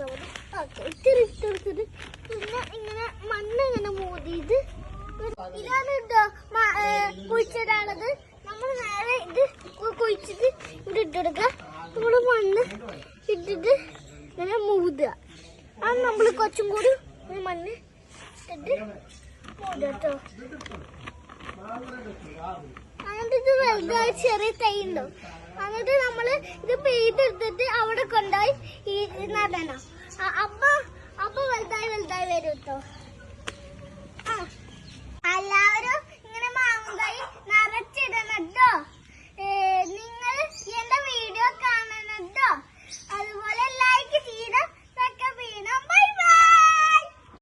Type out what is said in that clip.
ഇട്ടെടുത്തിട്ട് പിന്നെ ഇങ്ങനെ മണ്ണ് ഇങ്ങനെ മൂടിയിട്ട് ഇതാണ് കേട്ടോ നമ്മൾ നേരെ ഇത് കുഴിച്ചിട്ട് ഇവിടെ ഇട്ടെടുക്കുക. നമ്മൾ മണ്ണ് ഇട്ടിട്ട് ഇങ്ങനെ മൂതുക അത് നമ്മൾ കുറച്ചും കൂടി മണ്ണ് ഇട്ടിട്ട് മൂടുക കേട്ടോ. എന്നിട്ട് ഇത് വലുതായി ചെറിയ തൈ ഉണ്ടാവും എന്നിട്ട് നമ്മൾ ഇത് അവിടെ തന്നെ അമ്മ അപ്പൊ വലുതായി വലുതായി വരും കേട്ടോ